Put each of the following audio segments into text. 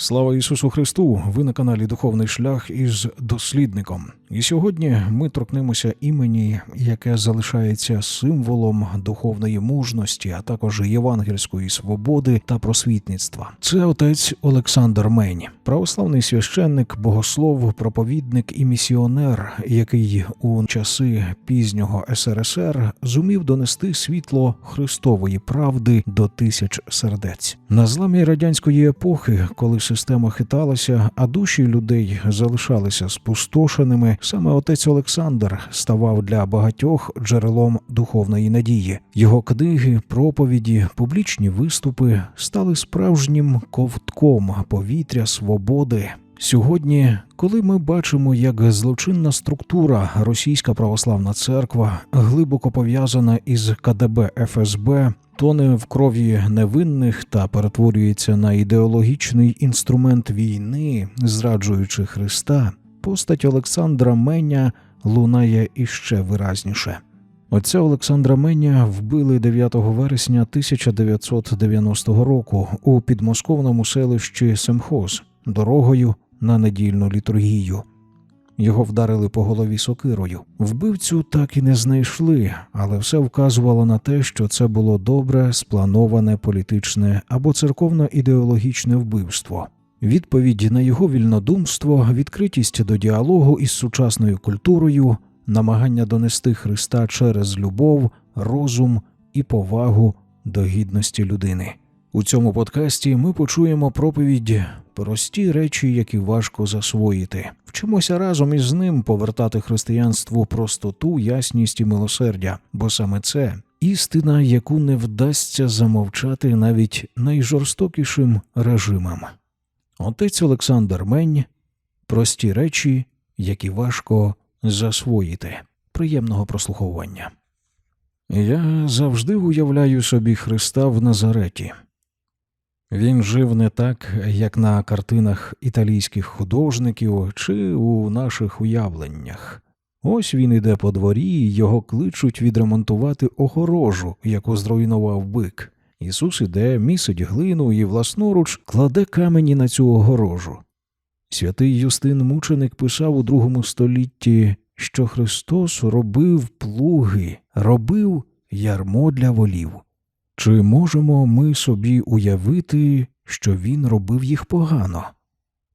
Слава Ісусу Христу! Ви на каналі Духовний Шлях із дослідником. І сьогодні ми торкнемося імені, яке залишається символом духовної мужності, а також євангельської свободи та просвітництва. Це отець Олександр Мень, православний священник, богослов, проповідник і місіонер, який у часи пізнього СРСР зумів донести світло Христової правди до тисяч сердець. На зламі радянської епохи, коли система хиталася, а душі людей залишалися спустошеними, саме отець Олександр ставав для багатьох джерелом духовної надії. Його книги, проповіді, публічні виступи стали справжнім ковтком повітря свободи. Сьогодні, коли ми бачимо, як злочинна структура Російська православна церква глибоко пов'язана із КДБ ФСБ, тоне в крові невинних та перетворюється на ідеологічний інструмент війни, зраджуючи Христа, постать Олександра Меня лунає іще виразніше. Отця Олександра Меня вбили 9 вересня 1990 року у підмосковному селищі Семхоз дорогою на недільну літургію. Його вдарили по голові сокирою. Вбивцю так і не знайшли, але все вказувало на те, що це було добре сплановане політичне або церковно-ідеологічне вбивство. Відповідь на його вільнодумство, відкритість до діалогу із сучасною культурою, намагання донести Христа через любов, розум і повагу до гідності людини. У цьому подкасті ми почуємо проповідь прості речі, які важко засвоїти. Вчимося разом із ним повертати християнству простоту, ясність і милосердя, бо саме це істина, яку не вдасться замовчати навіть найжорстокішим режимам. Отець Олександр Мень прості речі, які важко засвоїти. Приємного прослуховування. Я завжди уявляю собі Христа в Назареті. Він жив не так, як на картинах італійських художників чи у наших уявленнях. Ось він іде по дворі, і його кличуть відремонтувати огорожу, яку зруйнував бик. Ісус іде, місить глину і власноруч кладе камені на цю огорожу. Святий Юстин Мученик писав у другому столітті, що Христос робив плуги, робив ярмо для волів. Чи можемо ми собі уявити, що він робив їх погано?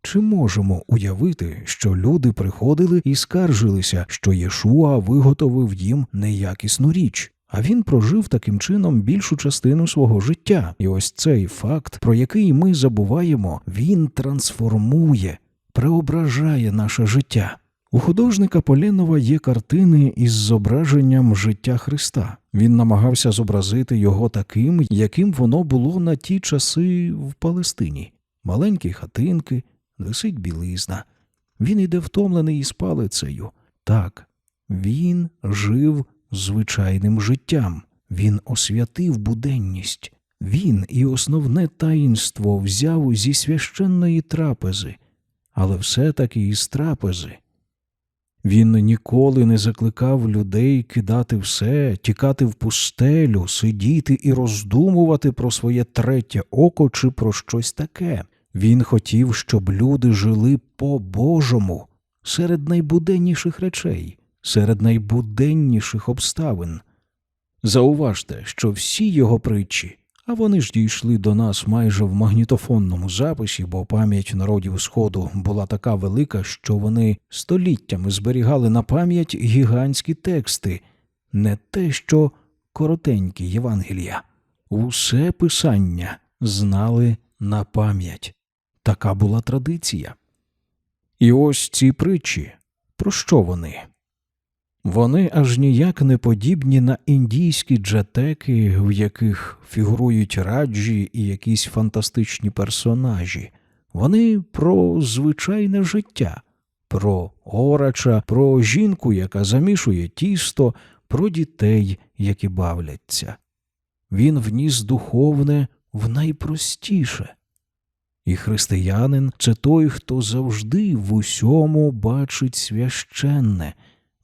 Чи можемо уявити, що люди приходили і скаржилися, що Єшуа виготовив їм неякісну річ, а він прожив таким чином більшу частину свого життя, і ось цей факт, про який ми забуваємо, він трансформує, преображає наше життя. У художника Поленова є картини із зображенням життя Христа. Він намагався зобразити його таким, яким воно було на ті часи в Палестині. Маленькі хатинки, висить білизна. Він іде втомлений із палицею. Так, він жив звичайним життям, він освятив буденність. Він і основне таїнство взяв зі священної трапези, але все таки із трапези. Він ніколи не закликав людей кидати все, тікати в пустелю, сидіти і роздумувати про своє третє око чи про щось таке. Він хотів, щоб люди жили по-божому, серед найбуденніших речей, серед найбуденніших обставин. Зауважте, що всі його притчі, а вони ж дійшли до нас майже в магнітофонному записі, бо пам'ять народів Сходу була така велика, що вони століттями зберігали на пам'ять гігантські тексти, не те, що коротенькі Євангелія. Усе писання знали на пам'ять. Така була традиція. І ось ці притчі. Про що вони? Вони аж ніяк не подібні на індійські джатеки, в яких фігурують раджі і якісь фантастичні персонажі. Вони про звичайне життя, про орача, про жінку, яка замішує тісто, про дітей, які бавляться. Він вніс духовне в найпростіше. І християнин це той, хто завжди в усьому бачить священне,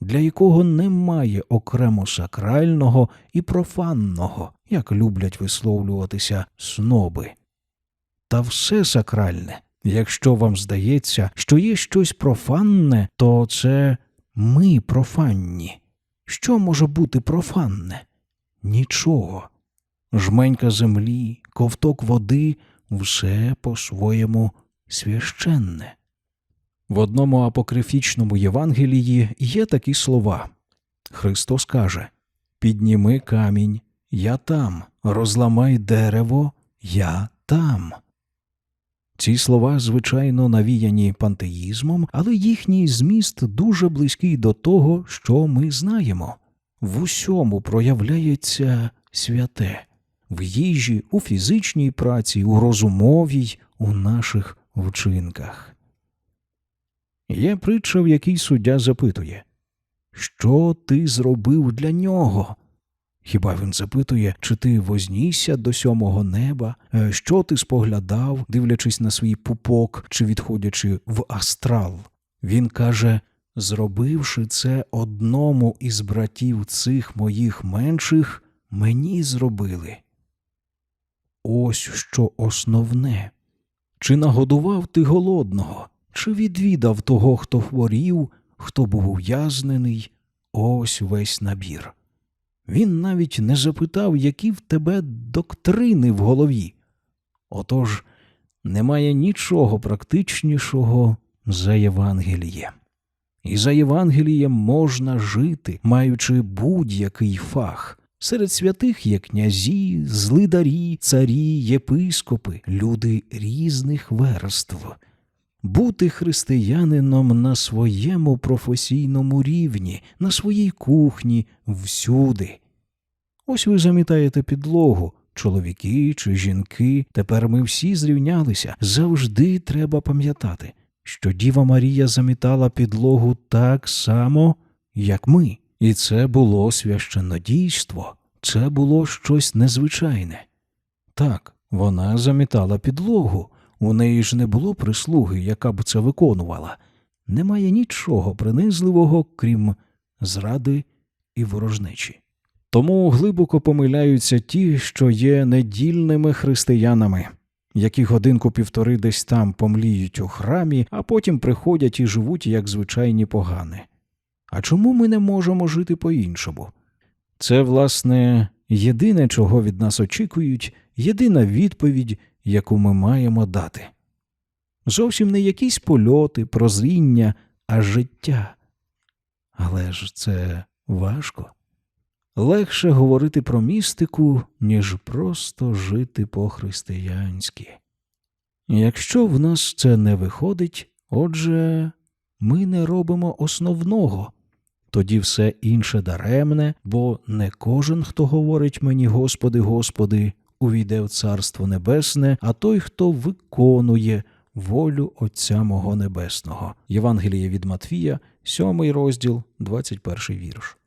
для якого немає окремо сакрального і профанного, як люблять висловлюватися сноби. Та все сакральне, Якщо вам здається, що є щось профанне, то це ми профанні. Що може бути профанне? Нічого. Жменька землі, ковток води все по-своєму священне. В одному апокрифічному Євангелії є такі слова. Христос каже Підніми камінь, я там, розламай дерево, я там. Ці слова, звичайно, навіяні пантеїзмом, але їхній зміст дуже близький до того, що ми знаємо. В усьому проявляється святе в їжі, у фізичній праці, у розумовій, у наших вчинках. Є притча, в якій суддя запитує Що ти зробив для нього? Хіба він запитує, чи ти вознісся до сьомого неба, Е, що ти споглядав, дивлячись на свій пупок чи відходячи в астрал? Він каже зробивши це одному із братів цих моїх менших, мені зробили. Ось що основне. Чи нагодував ти голодного, чи відвідав того, хто хворів, хто був ув'язнений, ось весь набір. Він навіть не запитав, які в тебе доктрини в голові. Отож, немає нічого практичнішого за Євангеліє. І за Євангелієм можна жити, маючи будь-який фах. Серед святих є князі, злидарі, царі, єпископи, люди різних верств. Бути християнином на своєму професійному рівні, на своїй кухні, всюди. Ось ви замітаєте підлогу, чоловіки чи жінки, тепер ми всі зрівнялися. Завжди треба пам'ятати, що Діва Марія замітала підлогу так само, як ми. І це було священнодійство, це було щось незвичайне. Так, вона замітала підлогу, у неї ж не було прислуги, яка б це виконувала. Немає нічого принизливого, крім зради і ворожнечі. Тому глибоко помиляються ті, що є недільними християнами, які годинку півтори десь там помліють у храмі, а потім приходять і живуть як звичайні погани. А чому ми не можемо жити по-іншому? Це, власне, єдине, чого від нас очікують, єдина відповідь, яку ми маємо дати. Зовсім не якісь польоти, прозріння, а життя. Але ж це важко. Легше говорити про містику, ніж просто жити по-християнськи. Якщо в нас це не виходить, отже, ми не робимо основного, тоді все інше даремне, бо не кожен, хто говорить мені, Господи, Господи, увійде в Царство Небесне, а той, хто виконує волю Отця мого Небесного. Євангеліє від Матвія, 7 розділ, 21 вірш.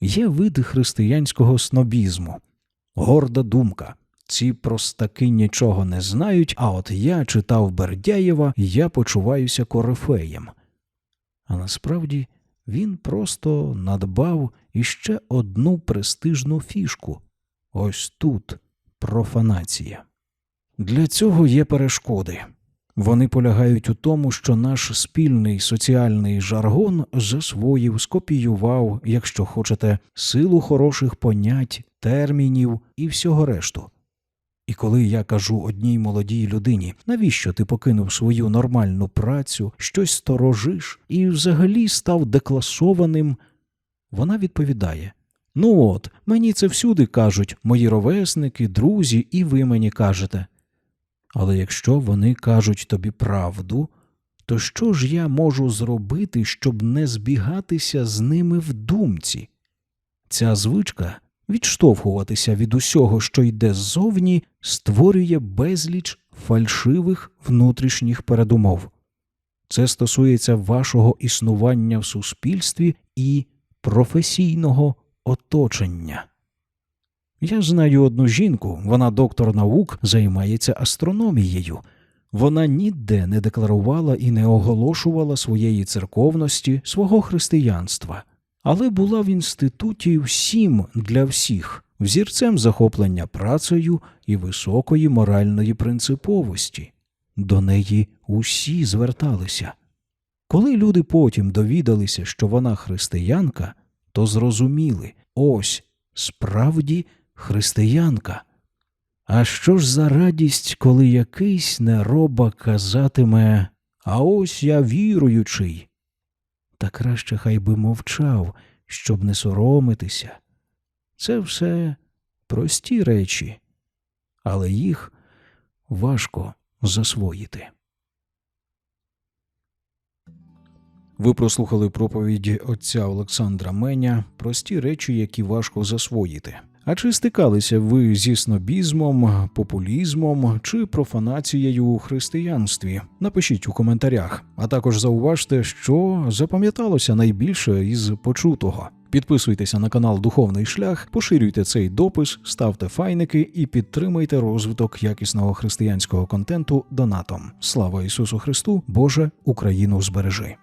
Є види християнського снобізму, горда думка. Ці простаки нічого не знають, а от я читав Бердяєва, я почуваюся корифеєм. А насправді він просто надбав іще одну престижну фішку ось тут профанація. Для цього є перешкоди. Вони полягають у тому, що наш спільний соціальний жаргон засвоїв, скопіював, якщо хочете, силу хороших понять, термінів і всього решту. І коли я кажу одній молодій людині, навіщо ти покинув свою нормальну працю, щось сторожиш і взагалі став декласованим, вона відповідає Ну от, мені це всюди кажуть, мої ровесники, друзі, і ви мені кажете. Але якщо вони кажуть тобі правду, то що ж я можу зробити, щоб не збігатися з ними в думці? Ця звичка відштовхуватися від усього, що йде ззовні, створює безліч фальшивих внутрішніх передумов. Це стосується вашого існування в суспільстві і професійного оточення. Я знаю одну жінку, вона доктор наук, займається астрономією. Вона ніде не декларувала і не оголошувала своєї церковності, свого християнства, але була в інституті всім для всіх, взірцем захоплення працею і високої моральної принциповості. до неї усі зверталися. Коли люди потім довідалися, що вона християнка, то зрозуміли ось справді християнка. А що ж за радість, коли якийсь нероба казатиме А ось я віруючий. Та краще хай би мовчав, щоб не соромитися. Це все прості речі, але їх важко засвоїти. Ви прослухали проповідь отця Олександра Меня прості речі, які важко засвоїти. А чи стикалися ви зі снобізмом, популізмом чи профанацією у християнстві? Напишіть у коментарях, а також зауважте, що запам'яталося найбільше із почутого. Підписуйтеся на канал Духовний Шлях, поширюйте цей допис, ставте файники і підтримайте розвиток якісного християнського контенту донатом. Слава Ісусу Христу! Боже, Україну збережи!